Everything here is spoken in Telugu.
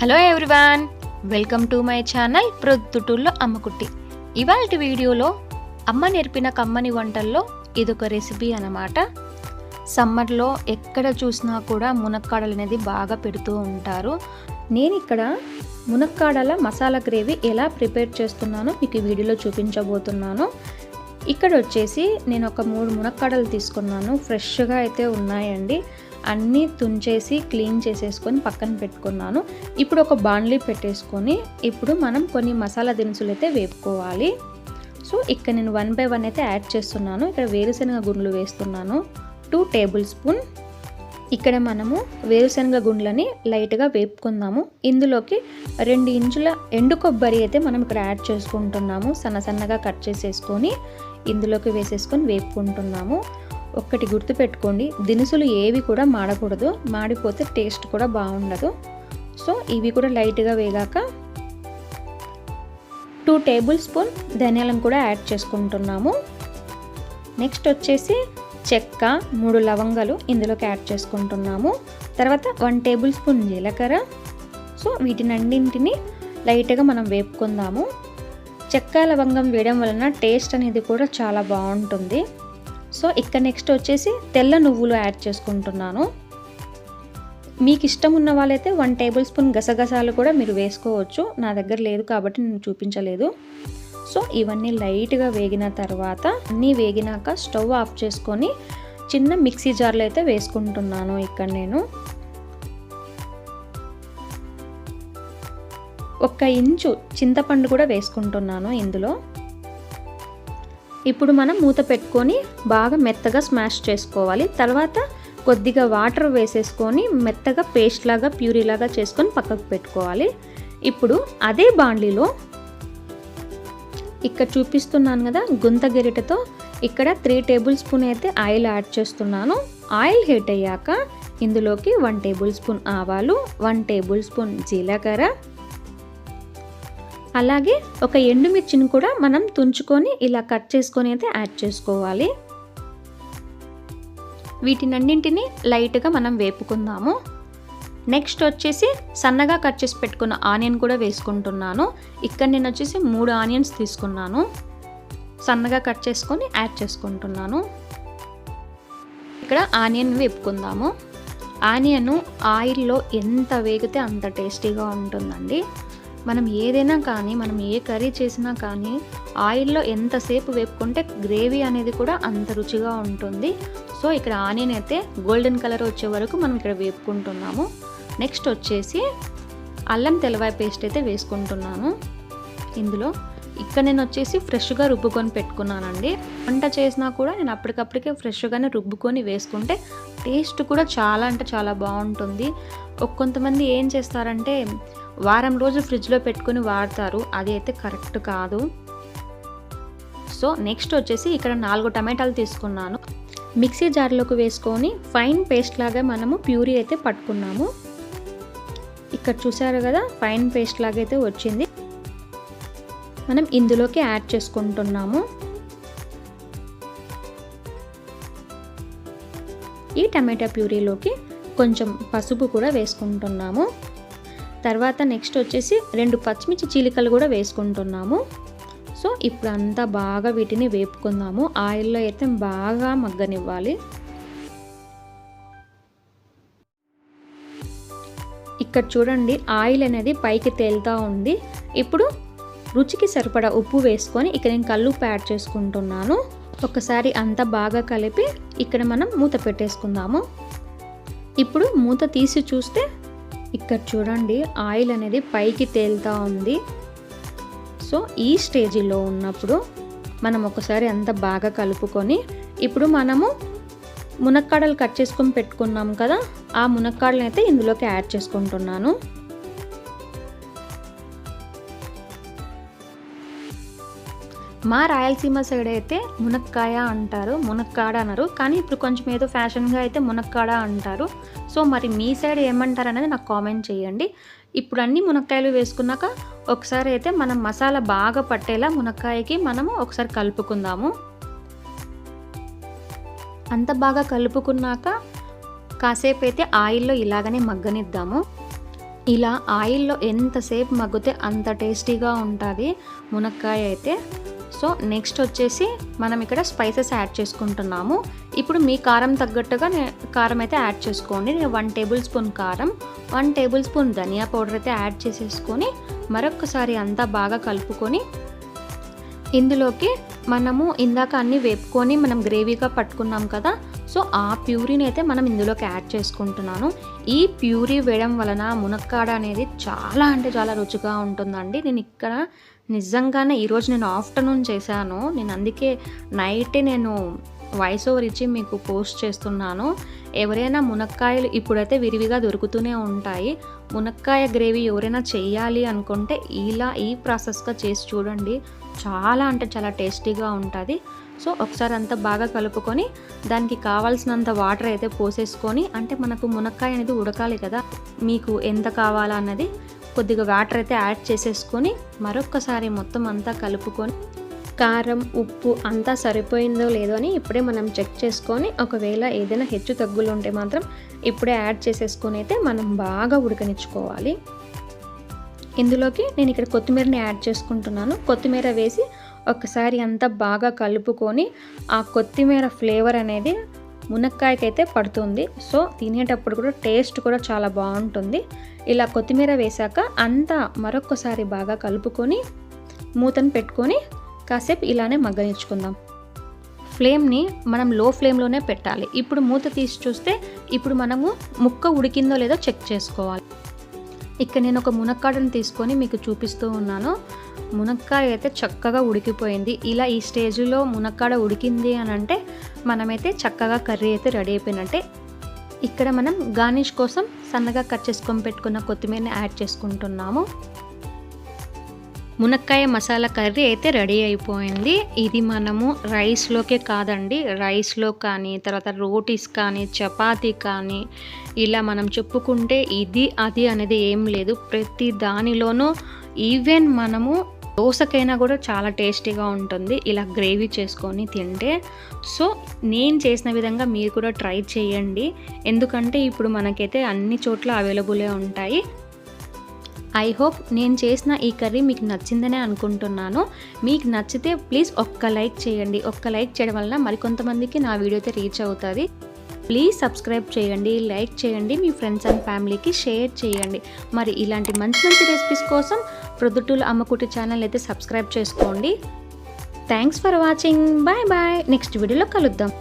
Hello everyone welcome to my channel ప్రొద్దుటూర్లో Ammakutti. ఇవాళ వీడియోలో అమ్మ నేర్పిన కమ్మని వంటల్లో ఇదొక రెసిపీ అన్నమాట. సమ్మర్లో ఎక్కడ చూసినా కూడా మునక్కాడలు అనేది బాగా పెడుతూ ఉంటారు. నేను ఇక్కడ మునక్కాడల మసాలా గ్రేవీ ఎలా ప్రిపేర్ చేస్తున్నానో మీకు ఈ వీడియోలో చూపించబోతున్నాను. ఇక్కడ వచ్చేసి నేను ఒక మూడు మునక్కాడలు తీసుకున్నాను. ఫ్రెష్గా అయితే ఉన్నాయండి. అన్నీ తుంచేసి క్లీన్ చేసేసుకొని పక్కన పెట్టుకున్నాను. ఇప్పుడు ఒక బాండ్లీ పెట్టేసుకొని ఇప్పుడు మనం కొన్ని మసాలా దినుసులు అయితే వేపుకోవాలి. సో ఇక్కడ నేను వన్ బై వన్ అయితే యాడ్ చేస్తున్నాను. ఇక్కడ వేరుశనగ గుండ్లు వేస్తున్నాను. Two tablespoon. ఇక్కడ మనము వేరుశనగ గుండ్లని లైట్గా వేపుకుందాము. ఇందులోకి రెండు ఇంచుల ఎండు కొబ్బరి అయితే మనం ఇక్కడ యాడ్ చేసుకుంటున్నాము. సన్న సన్నగా కట్ చేసేసుకొని ఇందులోకి వేసేసుకొని వేపుకుంటున్నాము. ఒక్కటి గుర్తుపెట్టుకోండి దినుసులు ఏవి కూడా మాడకూడదు మాడిపోతే టేస్ట్ కూడా బాగుండదు. సో ఇవి కూడా లైట్గా వేగాక టూ టేబుల్ స్పూన్ ధనియాలను కూడా యాడ్ చేసుకుంటున్నాము. నెక్స్ట్ వచ్చేసి చెక్క మూడు లవంగాలు ఇందులోకి యాడ్ చేసుకుంటున్నాము. తర్వాత వన్ టేబుల్ స్పూన్ జీలకర్ర. సో వీటినన్నింటినీ లైట్గా మనం వేపుకుందాము. చెక్క లవంగం వేయడం వలన టేస్ట్ అనేది కూడా చాలా బాగుంటుంది. సో ఇక్కడ నెక్స్ట్ వచ్చేసి తెల్ల నువ్వులు యాడ్ చేసుకుంటున్నాను. మీకు ఇష్టం ఉన్న వాళ్ళైతే వన్ టేబుల్ స్పూన్ గసగసాలు కూడా మీరు వేసుకోవచ్చు. నా దగ్గర లేదు కాబట్టి నేను చూపించలేదు. సో ఇవన్నీ లైట్గా వేగిన తర్వాత అన్నీ వేగినాక స్టవ్ ఆఫ్ చేసుకొని చిన్న మిక్సీ జార్లో అయితే వేసుకుంటున్నాను ఇక్కడ నేను. ఒక్క ఇంచు చింతపండు కూడా వేసుకుంటున్నాను ఇందులో. ఇప్పుడు మనం మూత పెట్టుకొని బాగా మెత్తగా స్మాష్ చేసుకోవాలి. తర్వాత కొద్దిగా వాటర్ వేసేసుకొని మెత్తగా పేస్ట్ లాగా ప్యూరీ లాగా చేసుకొని పక్కకు పెట్టుకోవాలి. ఇప్పుడు అదే బాండ్లీలో ఇక్కడ చూపిస్తున్నాను కదా గుంత గెరిటతో ఇక్కడ త్రీ టేబుల్ స్పూన్ అయితే ఆయిల్ యాడ్ చేస్తున్నాను. ఆయిల్ హీట్ అయ్యాక ఇందులోకి వన్ టేబుల్ స్పూన్ ఆవాలు వన్ టేబుల్ స్పూన్ జీలకర్ర అలాగే ఒక ఎండుమిర్చిని కూడా మనం తుంచుకొని ఇలా కట్ చేసుకొని అయితే యాడ్ చేసుకోవాలి. వీటినన్నింటినీ లైట్గా మనం వేపుకుందాము. నెక్స్ట్ వచ్చేసి సన్నగా కట్ చేసి పెట్టుకున్న ఆనియన్ కూడా వేసుకుంటున్నాను. ఇక్కడ నేను వచ్చేసి మూడు ఆనియన్స్ తీసుకున్నాను. సన్నగా కట్ చేసుకొని యాడ్ చేసుకుంటున్నాను. ఇక్కడ ఆనియన్ వేపుకుందాము. ఆనియన్ ఆయిల్లో ఎంత వేగితే అంత టేస్టీగా ఉంటుందండి. మనం ఏదైనా కానీ మనం ఏ కర్రీ చేసినా కానీ ఆయిల్లో ఎంతసేపు వేపుకుంటే గ్రేవీ అనేది కూడా అంత రుచిగా ఉంటుంది. సో ఇక్కడ ఆనియన్ అయితే గోల్డెన్ కలర్ వచ్చే వరకు మనం ఇక్కడ వేపుకుంటున్నాము. నెక్స్ట్ వచ్చేసి అల్లం తెల్లవాయ పేస్ట్ అయితే వేసుకుంటున్నాను. ఇందులో ఇక్కడ నేను వచ్చేసి ఫ్రెష్గా రుబ్బుకొని పెట్టుకున్నానండి. వంట చేసినా కూడా నేను అప్పటికప్పటికే ఫ్రెష్గానే రుబ్బుకొని వేసుకుంటే టేస్ట్ కూడా చాలా అంటే చాలా బాగుంటుంది. కొంతమంది ఏం చేస్తారంటే వారం రోజులు ఫ్రిడ్జ్లో పెట్టుకుని వాడతారు. అది అయితే కరెక్ట్ కాదు. సో నెక్స్ట్ వచ్చేసి ఇక్కడ నాలుగు టమాటాలు తీసుకున్నాను. మిక్సీ జార్లోకి వేసుకొని ఫైన్ పేస్ట్ లాగా మనము ప్యూరీ అయితే పట్టుకున్నాము. ఇక్కడ చూసారు కదా ఫైన్ పేస్ట్ లాగా అయితే వచ్చింది. మనం ఇందులోకి యాడ్ చేసుకుంటున్నాము. ఈ టమాటా ప్యూరీలోకి కొంచెం పసుపు కూడా వేసుకుంటున్నాము. తర్వాత నెక్స్ట్ వచ్చేసి రెండు పచ్చిమిర్చి చీలికలు కూడా వేసుకుంటున్నాము. సో ఇప్పుడు అంతా బాగా వీటిని వేపుకుందాము. ఆయిల్లో అయితే బాగా మగ్గనివ్వాలి. ఇక్కడ చూడండి ఆయిల్ అనేది పైకి తేలుతూ ఉంది. ఇప్పుడు రుచికి సరిపడా ఉప్పు వేసుకొని ఇక్కడ నేను కల్లుప్పు యాడ్ చేసుకుంటున్నాను. ఒకసారి అంతా బాగా కలిపి ఇక్కడ మనం మూత పెట్టేసుకుందాము. ఇప్పుడు మూత తీసి చూస్తే ఇక్కడ చూడండి ఆయిల్ అనేది పైకి తేలుతూ ఉంది. సో ఈ స్టేజిలో ఉన్నప్పుడు మనం ఒకసారి అంత బాగా కలుపుకొని ఇప్పుడు మనము మునక్కాడలు కట్ చేసుకొని పెట్టుకున్నాం కదా ఆ మునక్కాడలను అయితే ఇందులోకి యాడ్ చేసుకుంటున్నాను. మా రాయలసీమ సైడ్ అయితే మునక్కాయ అంటారు మునక్కాడ అనరు. కానీ ఇప్పుడు కొంచెం ఏదో ఫ్యాషన్గా అయితే మునక్కాడ అంటారు. సో మరి మీ సైడ్ ఏమంటారు అనేది నాకు కామెంట్ చేయండి. ఇప్పుడు అన్ని మునక్కాయలు వేసుకున్నాక ఒకసారి అయితే మనం మసాలా బాగా పట్టేలా మునక్కాయకి మనము ఒకసారి కలుపుకుందాము. అంత బాగా కలుపుకున్నాక కాసేపు అయితే ఆయిల్లో ఇలాగనే మగ్గనిద్దాము. ఇలా ఆయిల్లో ఎంతసేపు మగ్గితే అంత టేస్టీగా ఉంటుంది మునక్కాయ అయితే. సో నెక్స్ట్ వచ్చేసి మనం ఇక్కడ స్పైసెస్ యాడ్ చేసుకుంటున్నాము. ఇప్పుడు మీ కారం తగ్గట్టుగా కారం అయితే యాడ్ చేసుకోండి. నేను వన్ టేబుల్ స్పూన్ కారం వన్ టేబుల్ స్పూన్ ధనియా పౌడర్ అయితే యాడ్ చేసేసుకొని మరొకసారి అంతా బాగా కలుపుకొని ఇందులోకి మనము ఇందాక అన్నీ వేపుకొని మనం గ్రేవీగా పట్టుకున్నాం కదా సో ఆ ప్యూరీని అయితే మనం ఇందులోకి యాడ్ చేసుకుంటున్నాను. ఈ ప్యూరీ వేయడం వలన మునక్కాడ అనేది చాలా అంటే చాలా రుచిగా ఉంటుందండి. నేను ఇక్కడ నిజంగానే ఈరోజు నేను ఆఫ్టర్నూన్ చేశాను. నేను అందుకే నైటే నేను వాయిస్ ఓవర్ ఇచ్చి మీకు పోస్ట్ చేస్తున్నాను. ఎవరైనా మునక్కాయలు ఇప్పుడైతే విరివిగా దొరుకుతూనే ఉంటాయి. మునక్కాయ గ్రేవీ ఎవరైనా చేయాలి అనుకుంటే ఇలా ఈ ప్రాసెస్గా చేసి చూడండి. చాలా అంటే చాలా టేస్టీగా ఉంటుంది. సో ఒకసారి అంతా బాగా కలుపుకొని దానికి కావాల్సినంత వాటర్ అయితే పోసేసుకొని అంటే మనకు మునక్కాయ అనేది ఉడకాలి కదా మీకు ఎంత కావాలా అన్నది కొద్దిగా వాటర్ అయితే యాడ్ చేసేసుకొని మరొక్కసారి మొత్తం అంతా కలుపుకొని కారం ఉప్పు అంతా సరిపోయిందో లేదో అని ఇప్పుడే మనం చెక్ చేసుకొని ఒకవేళ ఏదైనా హెచ్చు తగ్గులు ఉంటే మాత్రం ఇప్పుడే యాడ్ చేసేసుకొని అయితే మనం బాగా ఉడకనిచ్చుకోవాలి. ఇందులోకి నేను ఇక్కడ కొత్తిమీరని యాడ్ చేసుకుంటున్నాను. కొత్తిమీర వేసి ఒకసారి అంతా బాగా కలుపుకొని ఆ కొత్తిమీర ఫ్లేవర్ అనేది మునక్కాయకైతే పడుతుంది. సో తినేటప్పుడు కూడా టేస్ట్ కూడా చాలా బాగుంటుంది. ఇలా కొత్తిమీర వేశాక అంతా మరొకసారి బాగా కలుపుకొని మూతను పెట్టుకొని కాసేపు ఇలానే మగ్గనిచ్చుకుందాం. ఫ్లేమ్ని మనం లో ఫ్లేమ్లోనే పెట్టాలి. ఇప్పుడు మూత తీసి చూస్తే ఇప్పుడు మనము ముక్క ఉడికిందో లేదో చెక్ చేసుకోవాలి. ఇక్కడ నేను ఒక మునక్కాడను తీసుకొని మీకు చూపిస్తూ ఉన్నాను. మునక్కాయ అయితే చక్కగా ఉడికిపోయింది. ఇలా ఈ స్టేజ్లో మునక్కాడ ఉడికింది అని అంటే మనమైతే చక్కగా కర్రీ అయితే రెడీ అయిపోయినట్టే. ఇక్కడ మనం గార్నిష్ కోసం సన్నగా కట్ చేసుకొని పెట్టుకున్న కొత్తిమీరని యాడ్ చేసుకుంటున్నాము. మునక్కాయ మసాలా కర్రీ అయితే రెడీ అయిపోయింది. ఇది మనము రైస్లోకే కాదండి. రైస్లో కానీ తర్వాత రోటీస్ కానీ చపాతీ కానీ ఇలా మనం చెప్పుకుంటే ఇది అది అనేది ఏం లేదు. ప్రతి దానిలోనూ ఈవెన్ మనము దోసకైనా కూడా చాలా టేస్టీగా ఉంటుంది. ఇలా గ్రేవీ చేసుకొని తింటే. సో నేను చేసిన విధంగా మీరు కూడా ట్రై చేయండి. ఎందుకంటే ఇప్పుడు మనకైతే అన్ని చోట్ల అవైలబులే ఉంటాయి. ఐ హోప్ నేను చేసిన ఈ కర్రీ మీకు నచ్చిందనే అనుకుంటున్నాను. మీకు నచ్చితే ప్లీజ్ ఒక్క లైక్ చేయండి. ఒక్క లైక్ చేయడం వలన మరికొంతమందికి నా వీడియో అయితే రీచ్ అవుతుంది. ప్లీజ్ సబ్స్క్రైబ్ చేయండి లైక్ చేయండి మీ ఫ్రెండ్స్ అండ్ ఫ్యామిలీకి షేర్ చేయండి. మరి ఇలాంటి మంచి మంచి రెసిపీస్ కోసం ప్రొద్దుటూలు అమ్మకుటి ఛానల్ అయితే సబ్స్క్రైబ్ చేసుకోండి. Thanks for watching bye bye next వీడియోలో కలుద్దాం.